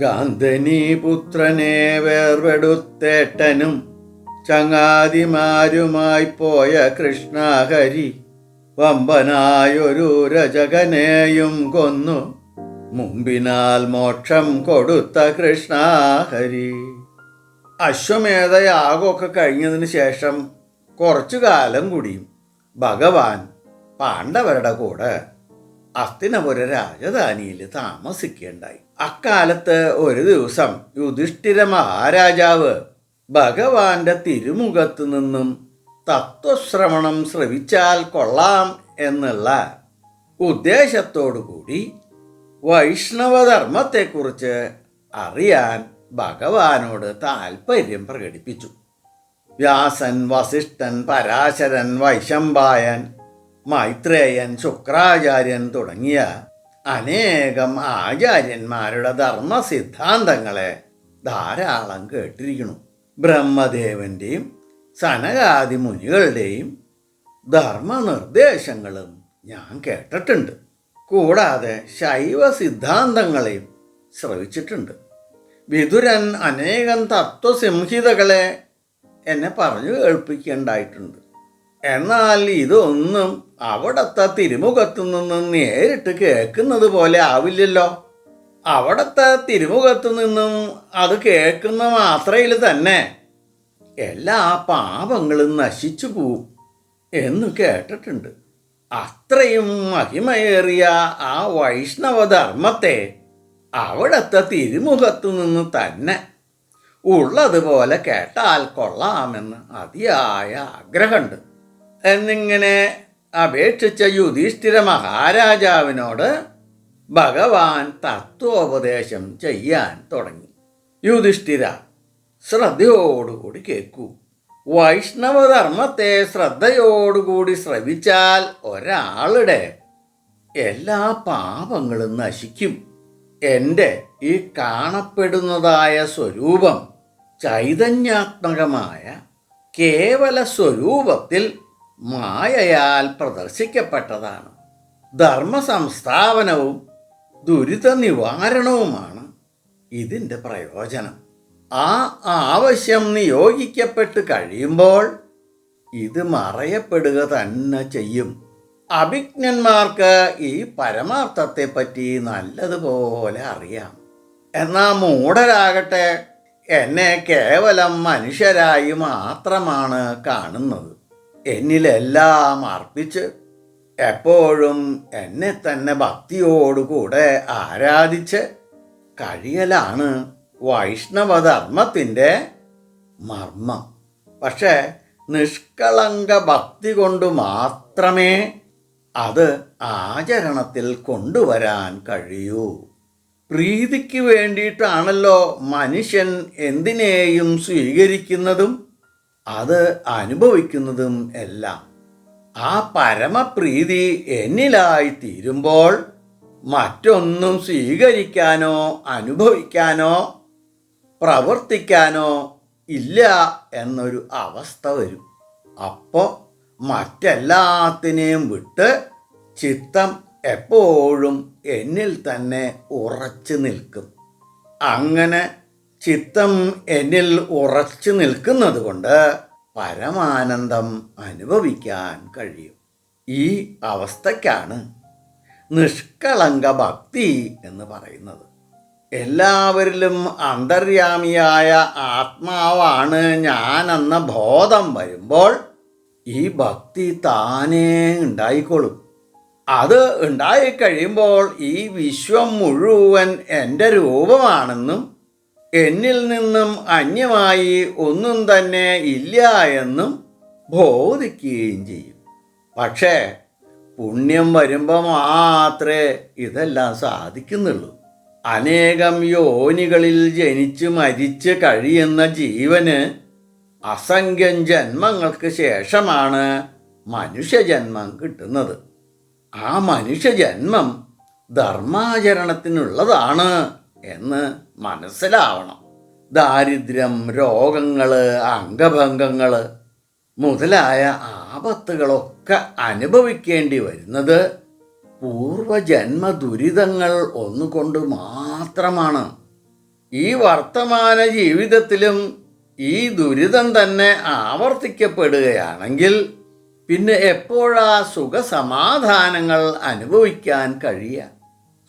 ഗാന്ധനി പുത്രനെ വേർപെടുത്തേട്ടനും ചങ്ങാതിമാരുമായി പോയ കൃഷ്ണഹരി വമ്പനായൊരു രജകനെയും കൊന്നു. മുമ്പിനാൽ മോക്ഷം കൊടുത്ത കൃഷ്ണഹരി. അശ്വമേധയാകൊക്കെ കഴിഞ്ഞതിന് ശേഷം കുറച്ചു കാലം കൂടിയും ഭഗവാൻ പാണ്ഡവരുടെ കൂടെ അസ്തിനപുര രാജധാനിയിൽ താമസിക്കേണ്ടായി. അക്കാലത്ത് ഒരു ദിവസം യുധിഷ്ഠിര മഹാരാജാവ് ഭഗവാന്റെ തിരുമുഖത്ത് നിന്നും തത്വശ്രവണം ശ്രവിച്ചാൽ കൊള്ളാം എന്നുള്ള ഉദ്ദേശത്തോടു കൂടി വൈഷ്ണവധർമ്മത്തെക്കുറിച്ച് അറിയാൻ ഭഗവാനോട് താൽപ്പര്യം പ്രകടിപ്പിച്ചു. വ്യാസൻ വസിഷ്ഠൻ പരാശരൻ വൈശമ്പായൻ മൈത്രേയൻ ശുക്രാചാര്യൻ തുടങ്ങിയ അനേകം ആചാര്യന്മാരുടെ ധർമ്മ സിദ്ധാന്തങ്ങളെ ധാരാളം കേട്ടിരിക്കുന്നു. ബ്രഹ്മദേവന്റെയും സനകാദി മുനികളുടെയും ധർമ്മനിർദ്ദേശങ്ങളും ഞാൻ കേട്ടിട്ടുണ്ട്. കൂടാതെ ശൈവ സിദ്ധാന്തങ്ങളെയും ശ്രവിച്ചിട്ടുണ്ട്. വിതുരൻ അനേകം തത്വസംഹിതകളെ എന്നെ പറഞ്ഞു കേൾപ്പിക്കേണ്ടായിട്ടുണ്ട് എന്നാൽ ഇതൊന്നും അവിടത്തെ തിരുമുഖത്തു നിന്ന് നേരിട്ട് കേൾക്കുന്നത് പോലെ ആവില്ലല്ലോ. അവിടത്തെ തിരുമുഖത്തു നിന്നും അത് കേൾക്കുന്ന മാത്രയിൽ തന്നെ എല്ലാ പാപങ്ങളും നശിച്ചു പോവും എന്ന് കേട്ടിട്ടുണ്ട്. അത്രയും മഹിമയേറിയ ആ വൈഷ്ണവധർമ്മത്തെ അവിടത്തെ തിരുമുഖത്തു നിന്ന് തന്നെ ഉള്ളതുപോലെ കേട്ടാൽ കൊള്ളാമെന്ന് അതിയായ ആഗ്രഹമുണ്ട്. എന്നിങ്ങനെ അപേക്ഷിച്ച യുധിഷ്ഠിര മഹാരാജാവിനോട് ഭഗവാൻ തത്വോപദേശം ചെയ്യാൻ തുടങ്ങി. യുധിഷ്ഠിര ശ്രദ്ധയോടുകൂടി കേൾക്കൂ. വൈഷ്ണവധർമ്മത്തെ ശ്രദ്ധയോടുകൂടി ശ്രവിച്ചാൽ ഒരാളുടെ എല്ലാ പാപങ്ങളും നശിക്കും. എന്റെ ഈ കാണപ്പെടുന്നതായ സ്വരൂപം ചൈതന്യാത്മകമായ കേവല സ്വരൂപത്തിൽ മായയാൽ പ്രദർശിക്കപ്പെട്ടതാണ്. ധർമ്മ സംസ്ഥാപനവും ദുരിത നിവാരണവുമാണ് ഇതിന്റെ പ്രയോജനം. ആ ആവശ്യം നിയോഗിക്കപ്പെട്ട് കഴിയുമ്പോൾ ഇത് മറയപ്പെടുക തന്നെ ചെയ്യും. അഭിജ്ഞന്മാർക്ക് ഈ പരമാർത്ഥത്തെപ്പറ്റി നല്ലതുപോലെ അറിയാം. എന്നാ മൂഢരാകട്ടെ എന്നെ കേവലം മനുഷ്യരായി മാത്രമാണ് കാണുന്നത്. എന്നിലെല്ലാം അർപ്പിച്ച് എപ്പോഴും എന്നെ തന്നെ ഭക്തിയോടുകൂടെ ആരാധിച്ച് കഴിയലാണ് വൈഷ്ണവധർമ്മത്തിന്റെ മർമ്മം. പക്ഷേ നിഷ്കളങ്ക ഭക്തി കൊണ്ട് മാത്രമേ അത് ആചരണത്തിൽ കൊണ്ടുവരാൻ കഴിയൂ. പ്രീതിക്ക് വേണ്ടിയിട്ടാണല്ലോ മനുഷ്യൻ എന്തിനേയും സ്വീകരിക്കുന്നതും. അത് അനുഭവിക്കുന്നതും എല്ലാം ആ പരമപ്രീതി എന്നിലായി തീരുമ്പോൾ മറ്റൊന്നും സ്വീകരിക്കാനോ അനുഭവിക്കാനോ പ്രവർത്തിക്കാനോ ഇല്ല എന്നൊരു അവസ്ഥ വരും. അപ്പോൾ മറ്റെല്ലാത്തിനെയും വിട്ട് ചിത്തം എപ്പോഴും എന്നിൽ തന്നെ ഉറച്ചു നിൽക്കും. അങ്ങനെ ചിത്തം എന്നിൽ ഉറച്ചു നിൽക്കുന്നത് കൊണ്ട് പരമാനന്ദം അനുഭവിക്കാൻ കഴിയും. ഈ അവസ്ഥയ്ക്കാണ് നിഷ്കളങ്ക ഭക്തി എന്ന് പറയുന്നത്. എല്ലാവരിലും അന്തര്യാമിയായ ആത്മാവാണ് ഞാനെന്ന ബോധം വരുമ്പോൾ ഈ ഭക്തി താനേ ഉണ്ടായിക്കൊള്ളും. അത് ഉണ്ടായിക്കഴിയുമ്പോൾ ഈ വിശ്വം മുഴുവൻ എന്റെ രൂപമാണെന്നും എന്നിൽ നിന്നും അന്യമായി ഒന്നും തന്നെ ഇല്ല എന്നും ബോധിക്കുകയും ചെയ്യും. പക്ഷേ പുണ്യം വരുമ്പോൾ മാത്രമേ ഇതെല്ലാം സാധിക്കുന്നുള്ളൂ. അനേകം യോനികളിൽ ജനിച്ച് മരിച്ച് കഴിയുന്ന ജീവന് അസംഖ്യം ജന്മങ്ങൾക്ക് ശേഷമാണ് മനുഷ്യജന്മം കിട്ടുന്നത്. ആ മനുഷ്യജന്മം ധർമാചരണത്തിനുള്ളതാണ്. എന്ന് മനസ്സിലാവണം. ദാരിദ്ര്യം രോഗങ്ങൾ അംഗഭംഗങ്ങൾ മുതലായ ആപത്തുകളൊക്കെ അനുഭവിക്കേണ്ടി വരുന്നത് പൂർവജന്മ ദുരിതങ്ങൾ ഒന്നുകൊണ്ട് മാത്രമാണ്. ഈ വർത്തമാന ജീവിതത്തിലും ഈ ദുരിതം തന്നെ ആവർത്തിക്കപ്പെടുകയാണെങ്കിൽ പിന്നെ എപ്പോഴാ സുഖസമാധാനങ്ങൾ അനുഭവിക്കാൻ കഴിയുക?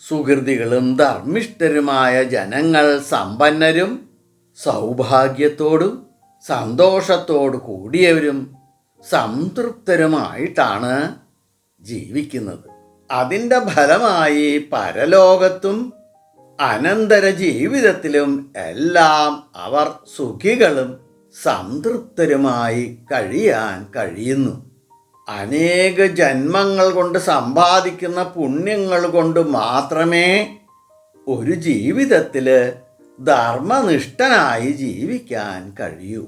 സുഹൃതികളും ധർമ്മിഷ്ഠരുമായ ജനങ്ങൾ സമ്പന്നരും സൗഭാഗ്യത്തോടും സന്തോഷത്തോടു കൂടിയവരും സംതൃപ്തരുമായിട്ടാണ് ജീവിക്കുന്നത്. അതിന്റെ ഫലമായി പരലോകത്തും അനന്തര ജീവിതത്തിലും എല്ലാം അവർ സുഖികളും സംതൃപ്തരുമായി കഴിയാൻ കഴിയുന്നു. അനേക ജന്മങ്ങൾ കൊണ്ട് സമ്പാദിക്കുന്ന പുണ്യങ്ങൾ കൊണ്ട് മാത്രമേ ഒരു ജീവിതത്തിൽ ധർമ്മനിഷ്ഠനായി ജീവിക്കാൻ കഴിയൂ.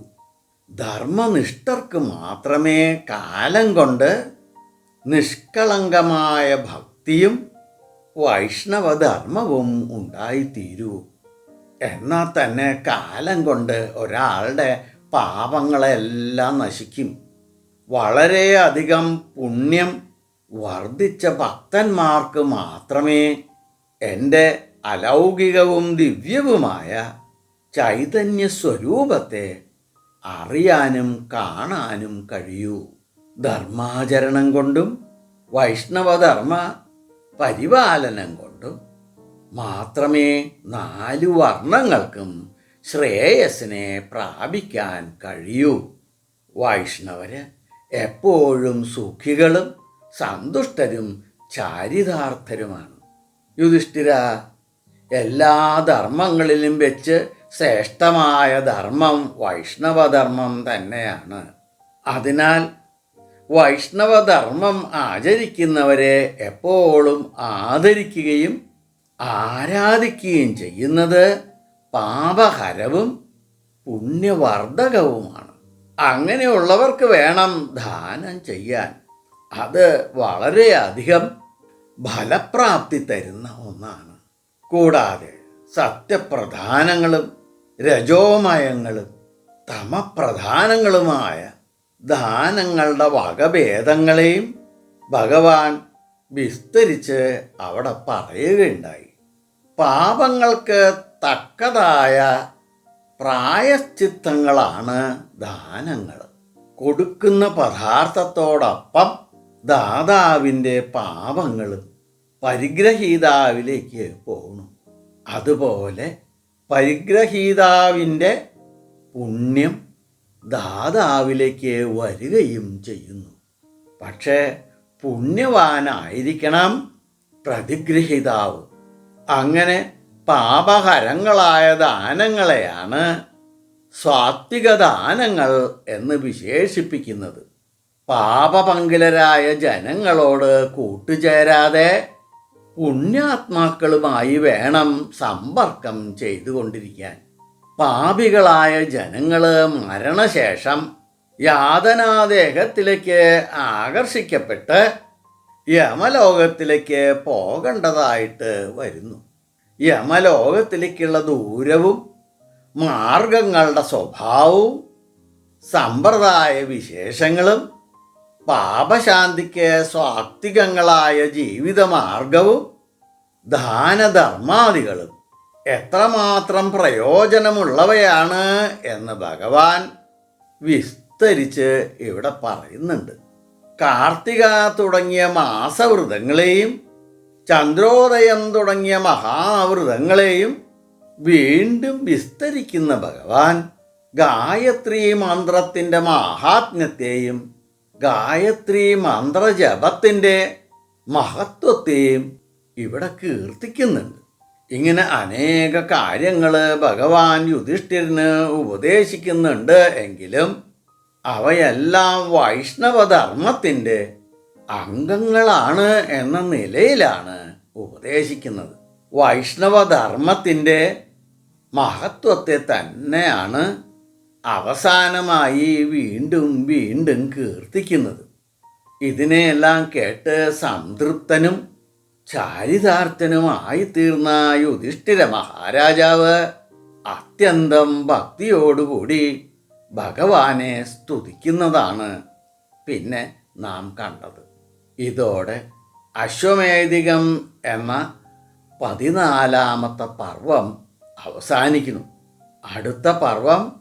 ധർമ്മനിഷ്ഠർക്ക് മാത്രമേ കാലം കൊണ്ട് നിഷ്കളങ്കമായ ഭക്തിയും വൈഷ്ണവധർമ്മവും ഉണ്ടായിത്തീരൂ. എന്നാൽ തന്നെ കാലം കൊണ്ട് ഒരാളുടെ പാപങ്ങളെല്ലാം നശിക്കും. വളരെയധികം പുണ്യം വർദ്ധിച്ച ഭക്തന്മാർക്ക് മാത്രമേ എന്റെ അലൗകികവും ദിവ്യവുമായ ചൈതന്യ സ്വരൂപത്തെ അറിയാനും കാണാനും കഴിയൂ. ധർമാചരണം കൊണ്ടും വൈഷ്ണവധർമ്മ പരിപാലനം കൊണ്ടും മാത്രമേ നാലു വർണങ്ങൾക്കും ശ്രേയസിനെ പ്രാപിക്കാൻ കഴിയൂ. വൈഷ്ണവര് എപ്പോഴും സുഖികളും സന്തുഷ്ടരും ചാരിതാർത്ഥരുമാണ്. യുധിഷ്ഠിര എല്ലാ ധർമ്മങ്ങളിലും വെച്ച് ശ്രേഷ്ഠമായ ധർമ്മം വൈഷ്ണവധർമ്മം തന്നെയാണ്. അതിനാൽ വൈഷ്ണവധർമ്മം ആചരിക്കുന്നവരെ എപ്പോഴും ആദരിക്കുകയും ആരാധിക്കുകയും ചെയ്യുന്നത് പാപഹരവും പുണ്യവർദ്ധകവുമാണ്. അങ്ങനെയുള്ളവർക്ക് വേണം ദാനം ചെയ്യാൻ. അത് വളരെയധികം ഫലപ്രാപ്തി തരുന്ന ഒന്നാണ്. കൂടാതെ സത്യപ്രധാനങ്ങളും രജോമയങ്ങളും തമപ്രധാനങ്ങളുമായ ദാനങ്ങളുടെ വകഭേദങ്ങളെയും ഭഗവാൻ വിസ്തരിച്ച് അവിടെ പറയുകയുണ്ടായി. പാപങ്ങൾക്ക് തക്കതായ പ്രായശ്ചിത്തങ്ങളാണ് ദാനങ്ങൾ. കൊടുക്കുന്ന പദാർത്ഥത്തോടൊപ്പം ദാതാവിന്റെ പാപങ്ങൾ പരിഗ്രഹീതാവിലേക്ക് പോകണം അതുപോലെ പരിഗ്രഹീതാവിന്റെ പുണ്യം ദാതാവിലേക്ക് വരികയും ചെയ്യുന്നു. പക്ഷേ പുണ്യവാനായിരിക്കണം പ്രതിഗ്രഹിതാവ്. അങ്ങനെ പാപഹരങ്ങളായ ദാനങ്ങളെയാണ് സ്വാത്വിക ദാനങ്ങൾ എന്ന് വിശേഷിപ്പിക്കുന്നത്. പാപപങ്കിലരായ ജനങ്ങളോട് കൂട്ടുചേരാതെ പുണ്യാത്മാക്കളുമായി വേണം സമ്പർക്കം ചെയ്തുകൊണ്ടിരിക്കാൻ. പാപികളായ ജനങ്ങൾ മരണശേഷം യാതനാദേഹത്തിലേക്ക് ആകർഷിക്കപ്പെട്ട് യമലോകത്തിലേക്ക് പോകേണ്ടതായിട്ട് വരുന്നു. യമലോകത്തിലേക്കുള്ള ദൂരവും മാർഗങ്ങളുടെ സ്വഭാവവും സമ്പ്രദായ വിശേഷങ്ങളും പാപശാന്തിക്ക് സ്വാത്വികങ്ങളായ ജീവിതമാർഗവും ദാനധർമാദികളും എത്രമാത്രം പ്രയോജനമുള്ളവയാണ് എന്ന് ഭഗവാൻ വിസ്തരിച്ച് ഇവിടെ പറയുന്നുണ്ട്. കാർത്തിക തുടങ്ങിയ മാസവ്രതങ്ങളെയും ചന്ദ്രോദയം തുടങ്ങിയ മഹാവൃതങ്ങളെയും വീണ്ടും വിസ്തരിക്കുന്ന ഭഗവാൻ ഗായത്രി മന്ത്രത്തിന്റെ മഹാത്മ്യത്തെയും ഗായത്രി മന്ത്രജപത്തിന്റെ മഹത്വത്തെയും ഇവിടെ കീർത്തിക്കുന്നുണ്ട്. ഇങ്ങനെ അനേക കാര്യങ്ങൾ ഭഗവാൻ യുധിഷ്ഠിരന് ഉപദേശിക്കുന്നുണ്ട് എങ്കിലും അവയെല്ലാം വൈഷ്ണവധർമ്മത്തിന്റെ അംഗങ്ങളാണ് എന്ന നിലയിലാണ് ഉപദേശിക്കുന്നത്. വൈഷ്ണവധർമ്മത്തിന്റെ മഹത്വത്തെ തന്നെയാണ് അവസാനമായി വീണ്ടും വീണ്ടും കീർത്തിക്കുന്നത്. ഇതിനെയെല്ലാം കേട്ട് സംതൃപ്തനും ചാരിതാർത്ഥനുമായിത്തീർന്ന യുധിഷ്ഠിര മഹാരാജാവ് അത്യന്തം ഭക്തിയോടുകൂടി ഭഗവാനെ സ്തുതിക്കുന്നതാണ് പിന്നെ നാം കണ്ടത്. ഇതോടെ അശ്വമേധികം എന്ന പതിനാലാമത്തെ പർവം അവസാനിക്കുന്നു. അടുത്ത പർവം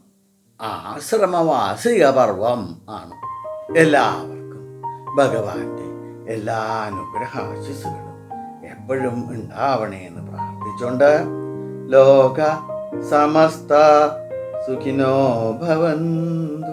ആശ്രമവാസിക പർവം ആണ്. എല്ലാവർക്കും ഭഗവാന്റെ എല്ലാ അനുഗ്രഹാശിസുകളും എപ്പോഴും ഉണ്ടാവണേ എന്ന് പ്രാർത്ഥിച്ചുകൊണ്ട് ലോക സമസ്ത സുഖിനോ ഭവന്തു.